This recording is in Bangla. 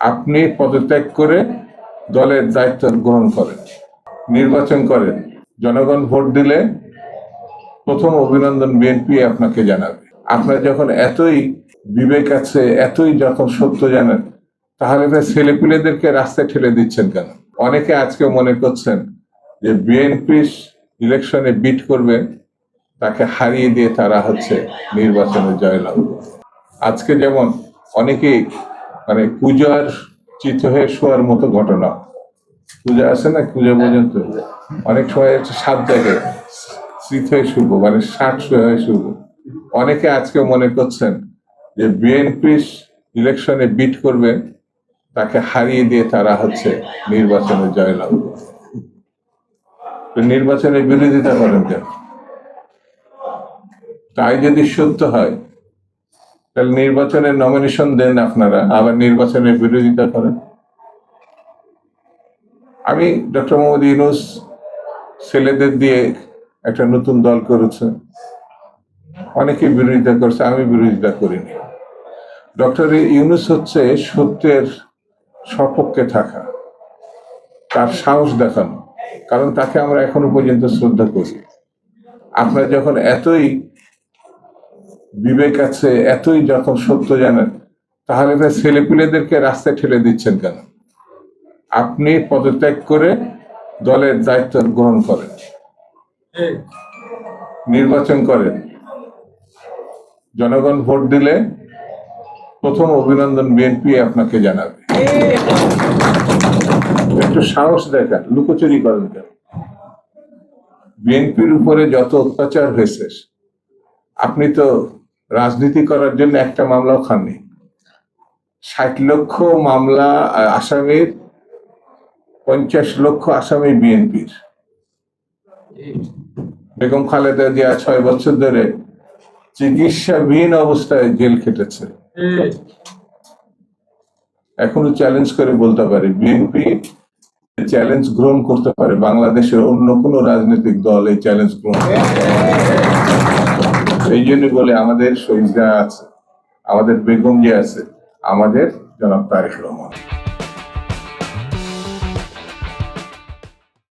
আপনি পদত্যাগ করে দলের দায়িত্ব গ্রহণ করেন, নির্বাচন করেন। জনগণ ভোট দিলে প্রথম অভিনন্দন বিএনপি আপনাকে জানাবে। আপনার যখন এতই বিবেক আছে, এতই যখন সত্য জানেন, তাহলে তো ছেলেপিলেদেরকে রাস্তায় ঠেলে দিচ্ছেন কেন? অনেকে আজকে মনে করছেন যে বিএনপি ইলেকশনে বিট করবে, তাকে হারিয়ে দিয়ে তারা হচ্ছে নির্বাচনে জয়লাভ আজকে যেমন অনেকেই মানে পূজার চিত্র হয়ে শোয়ার মতো ঘটনা। পূজা আছে না? পূজা পর্যন্ত? অনেক সময় হচ্ছে সাত জায়গায় স্মৃত হয়ে শুভ মানে ষাট হয়ে শুভ অনেকে আজকে মনে করছেন যে বিএনপি ইলেকশনে বিট করবে তাকে হারিয়ে দিয়ে তারা হচ্ছে নির্বাচনে জয়লাভ নির্বাচনের বিরোধিতা করেন কেন? তাই যদি সত্য হয় তাহলে নির্বাচনের নমিনেশন দেন আপনারা, আবার নির্বাচনের বিরোধিতা করেন। আমি ডক্টর মোহাম্মদ ইউনুস ছেলেদের দিয়ে একটা নতুন দল করেছে। অনেকে বিরোধিতা করছে, আমি বিরোধিতা করিনি। ডক্টর ইউনুস হচ্ছে সত্যের সপক্ষে থাকা। তার সাহস দেখানো, কারণ তাকে আমরা এখনও পর্যন্ত শ্রদ্ধা করি। আপনার যখন এতই বিবেক আছে, এতই যখন সত্য জানেন, তাহলে তো ছেলেপিলেদেরকে রাস্তায় ঠেলে দিচ্ছেন কেন? আপনি পদত্যাগ করে দলের দায়িত্ব গ্রহণ করেন। নির্বাচন করেন। জনগণ ভোট দিলে প্রথম অভিনন্দন বিএনপি আপনাকে জানাবে। একটু সাহস দেখান, লুকোচুরি করেন কেন? বিএনপির উপরে যত অত্যাচার হয়েছে, আপনি তো রাজনীতি করার জন্য একটা মামলাও খাননি। ষাট লক্ষ মামলা আসামির, পঞ্চাশ লক্ষ আসামি বিএনপির। বেগম খালেদা জিয়া ছয় বছর ধরে চিকিৎসাবিহীন অবস্থায় জেল খেটেছে। এখনও চ্যালেঞ্জ করে বলতে পারে, বিএনপি চ্যালেঞ্জ গ্রহণ করতে পারে, বাংলাদেশের অন্য কোনো রাজনৈতিক দল এই চ্যালেঞ্জ গ্রহণ করতে পারে। এই জন্য বলে আমাদের শহীদরা আছে আমাদের বেগম যে আছে আমাদের জনাব তারেক রহমান।